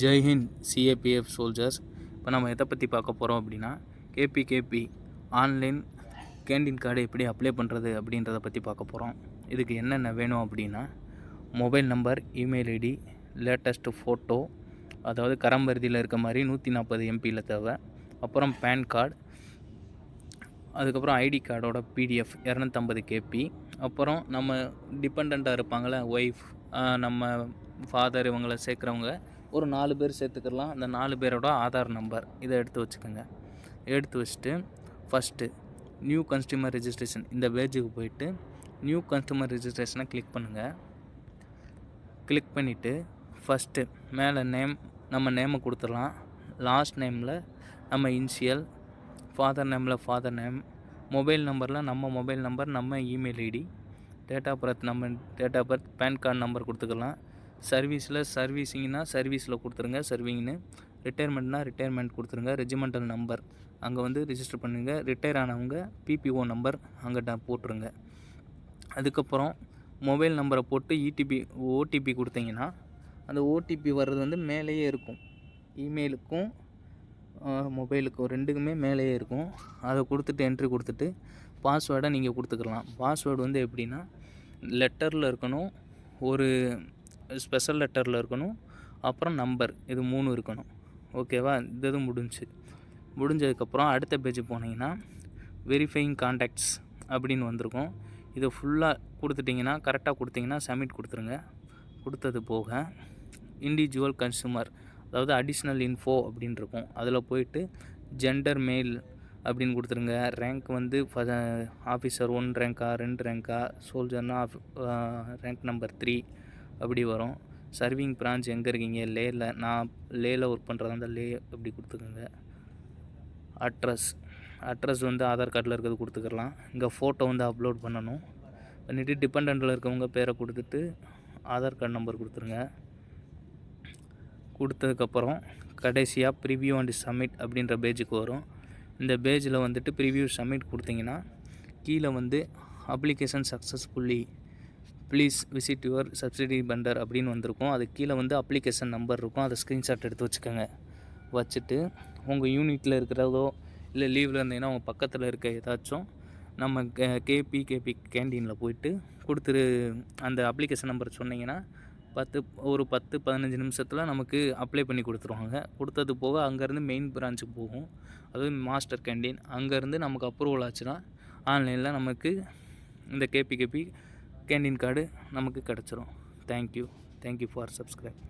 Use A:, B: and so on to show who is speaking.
A: ஜெய்ஹிந்த் CAPF soldiers இப்போ நம்ம எதை பற்றி பார்க்க போகிறோம் அப்படின்னா கேபிகேபி ஆன்லைன் கேண்டீன் கார்டு எப்படி அப்ளை பண்ணுறது அப்படின்றத பற்றி பார்க்க போகிறோம் இதுக்கு என்னென்ன வேணும் அப்படின்னா mobile number email ID latest photo அதாவது கரம்பருதியில் இருக்க மாதிரி நூற்றி நாற்பது எம்பியில் தேவை. அப்புறம் பேன் கார்டு அதுக்கப்புறம் ஐடி கார்டோட பிடிஎஃப் இரநூத்தம்பது கேபி அப்புறம் நம்ம டிபெண்ட்டாக இருப்பாங்களே ஒய்ஃப் நம்ம ஃபாதர் இவங்கள சேர்க்குறவங்க ஒரு நாலு பேர் சேர்த்துக்கலாம். அந்த நாலு பேரோட ஆதார் நம்பர். இதை எடுத்து வச்சுக்கோங்க. எடுத்து வச்சுட்டு ஃபஸ்ட்டு நியூ கன்ஸ்டியூமர் ரிஜிஸ்ட்ரேஷன் இந்த பேஜுக்கு போயிட்டு நியூ கன்ஸ்யூமர் ரிஜிஸ்ட்ரேஷனை கிளிக் பண்ணுங்கள் கிளிக் பண்ணிவிட்டு ஃபஸ்ட்டு மேலே நேம் நம்ம நேமை கொடுத்துடலாம். லாஸ்ட் நேமில் நம்ம இனிஷியல் ஃபாதர் நேமில் ஃபாதர் நேம் மொபைல் நம்பரில் நம்ம மொபைல் நம்பர் நம்ம email ID date of birth நம்ம date of birth PAN card number கொடுத்துக்கலாம். சர்வீஸில் சர்வீஸிங்னா சர்வீஸில் கொடுத்துருங்க சர்விங்னு. ரிட்டையர்மெண்ட்னா ரிட்டையர்மெண்ட் கொடுத்துருங்க ரெஜிமெண்டல் நம்பர். அங்கே வந்து ரிஜிஸ்டர் பண்ணுங்க. ரிட்டையர் ஆனவங்க பிபிஓ நம்பர் அங்கே போட்டுருங்க. அதுக்கப்புறம் மொபைல் நம்பரை போட்டு இடிபி ஓடிபி கொடுத்தீங்கன்னா அந்த ஓடிபி வர்றது வந்து மேலேயே இருக்கும். இமெயிலுக்கும் மொபைலுக்கும் ரெண்டுக்குமே மேலேயே இருக்கும். அதை கொடுத்துட்டு என்ட்ரி கொடுத்துட்டு பாஸ்வேர்டை நீங்கள் கொடுத்துக்கலாம். பாஸ்வேர்டு வந்து எப்படின்னா லெட்டரில் இருக்கணும். ஒரு ஸ்பெஷல் லெட்டரில் இருக்கணும். அப்புறம் நம்பர் இது மூணு இருக்கணும். ஓகேவா இந்த இது முடிஞ்சு. முடிஞ்சதுக்கப்புறம் அடுத்த பேஜ் போனீங்கன்னா வெரிஃபைங் கான்டாக்ட்ஸ் அப்படின்னு வந்திருக்கும். இதை ஃபுல்லாக கொடுத்துட்டிங்கன்னா கரெக்டாக கொடுத்தீங்கன்னா சப்மிட் கொடுத்துருங்க. கொடுத்தது போக இண்டிவிஜுவல் கன்சூமர் அதாவது அடிஷ்னல் இன்ஃபோ அப்படின்னு இருக்கும். அதில் போயிட்டு ஜெண்டர் மெயில் அப்படின்னு கொடுத்துருங்க. ரேங்க் வந்து ஆஃபீஸர் ஒன் ரேங்க்கா ரெண்டு ரேங்க்கா சோல்ஜர்னால் ரேங்க் நம்பர் த்ரீ அப்படி வரும். சர்விங் பிரான்ச் எங்கே இருக்கீங்க? லேயில் நான் லேயில் ஒர்க் பண்ணுறதா இருந்தால் லே அப்படி கொடுத்துக்கோங்க. அட்ரஸ் அட்ரஸ் வந்து ஆதார் கார்டில் இருக்கிறது கொடுத்துக்கலாம். இங்கே ஃபோட்டோ வந்து அப்லோட் பண்ணணும். பண்ணிவிட்டு டிபெண்டில் இருக்கவங்க பேரை கொடுத்துட்டு ஆதார் கார்டு நம்பர் கொடுத்துருங்க. கொடுத்ததுக்கப்புறம் கடைசியாக ப்ரிவியூ அண்ட் சப்மிட் அப்படின்ற பேஜுக்கு வரும். இந்த பேஜில் வந்துட்டு ப்ரிவியூ சப்மிட் கொடுத்தீங்கன்னா கீழே வந்து application successfully please visit your subsidy funder அப்படின்னு வந்திருக்கும். அது கீழே வந்து அப்ளிகேஷன் நம்பர் இருக்கும். அதை ஸ்க்ரீன்ஷாட் எடுத்து வச்சுக்கோங்க. வச்சுட்டு உங்கள் யூனிட்டில் இருக்கிறதோ இல்லை லீவில் இருந்தீங்கன்னா உங்கள் பக்கத்தில் இருக்க ஏதாச்சும் நம்ம கேபி கேபி கேண்டீனில் போயிட்டு கொடுத்துரு அந்த அப்ளிகேஷன் நம்பர் சொன்னீங்கன்னா பத்து ஒரு பத்து பதினஞ்சு நிமிஷத்தில் நமக்கு அப்ளை பண்ணி கொடுத்துருவாங்க. கொடுத்தது போக அங்கேருந்து மெயின் பிரான்ச்சுக்கு போகும். அதுவும் மாஸ்டர் கேண்டீன் அங்கேருந்து நமக்கு அப்ரூவல் ஆச்சுன்னா ஆன்லைனில் நமக்கு இந்த கேபி கேபி கேண்டீன் கார்டு நமக்கு கிடச்சிரும். Thank you thank you for subscribe